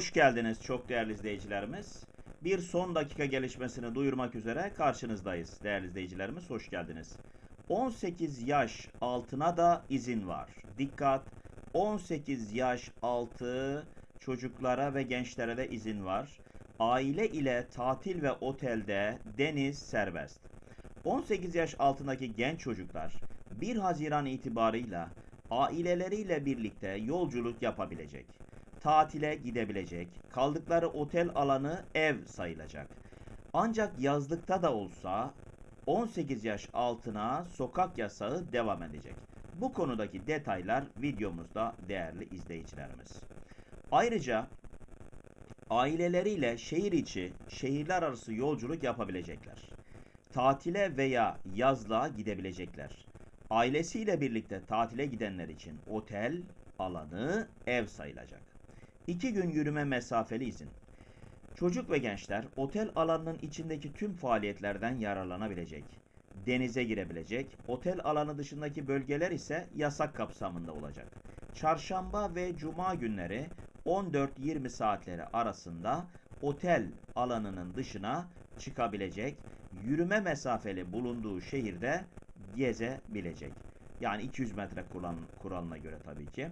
Hoş geldiniz çok değerli izleyicilerimiz. Bir son dakika gelişmesini duyurmak üzere karşınızdayız değerli izleyicilerimiz. Hoş geldiniz. 18 yaş altına da izin var. Dikkat! 18 yaş altı çocuklara ve gençlere de izin var. Aile ile tatil ve otelde deniz serbest. 18 yaş altındaki genç çocuklar 1 Haziran itibarıyla aileleriyle birlikte yolculuk yapabilecek. Tatile gidebilecek. Kaldıkları otel alanı ev sayılacak. Ancak yazlıkta da olsa 18 yaş altına sokak yasağı devam edecek. Bu konudaki detaylar videomuzda değerli izleyicilerimiz. Ayrıca aileleriyle şehir içi, şehirler arası yolculuk yapabilecekler. Tatile veya yazlığa gidebilecekler. Ailesiyle birlikte tatile gidenler için otel alanı ev sayılacak. 2 gün yürüme mesafeli izin. Çocuk ve gençler otel alanının içindeki tüm faaliyetlerden yararlanabilecek. Denize girebilecek. Otel alanı dışındaki bölgeler ise yasak kapsamında olacak. Çarşamba ve cuma günleri 14-20 saatleri arasında otel alanının dışına çıkabilecek. Yürüme mesafeli bulunduğu şehirde gezebilecek. Yani 200 metre kural, kuralına göre tabii ki.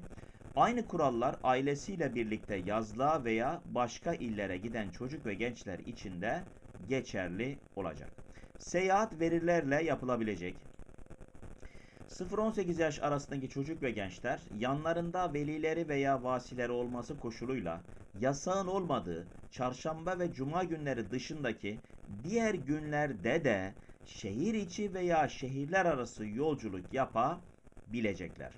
Aynı kurallar ailesiyle birlikte yazlığa veya başka illere giden çocuk ve gençler için de geçerli olacak. Seyahat verilerle yapılabilecek. 0-18 yaş arasındaki çocuk ve gençler yanlarında velileri veya vasileri olması koşuluyla yasağın olmadığı çarşamba ve cuma günleri dışındaki diğer günlerde de şehir içi veya şehirler arası yolculuk yapabilecekler.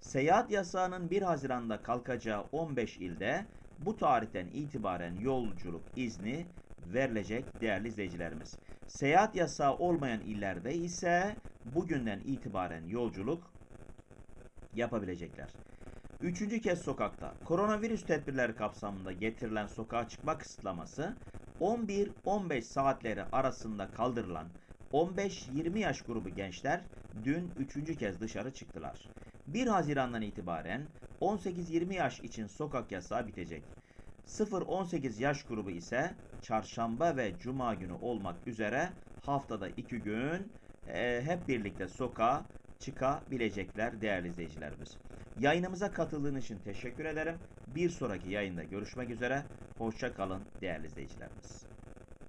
Seyahat yasağının 1 Haziran'da kalkacağı 15 ilde bu tarihten itibaren yolculuk izni verilecek değerli izleyicilerimiz. Seyahat yasağı olmayan illerde ise bugünden itibaren yolculuk yapabilecekler. Üçüncü kez sokakta. Koronavirüs tedbirleri kapsamında getirilen sokağa çıkma kısıtlaması 11-15 saatleri arasında kaldırılan 15-20 yaş grubu gençler dün üçüncü kez dışarı çıktılar. 1 Haziran'dan itibaren 18-20 yaş için sokak yasağı bitecek. 0-18 yaş grubu ise çarşamba ve cuma günü olmak üzere haftada 2 gün e, hep birlikte sokağa çıkabilecekler değerli izleyicilerimiz. Yayınımıza katıldığınız için teşekkür ederim. Bir sonraki yayında görüşmek üzere. Hoşça kalın değerli izleyicilerimiz.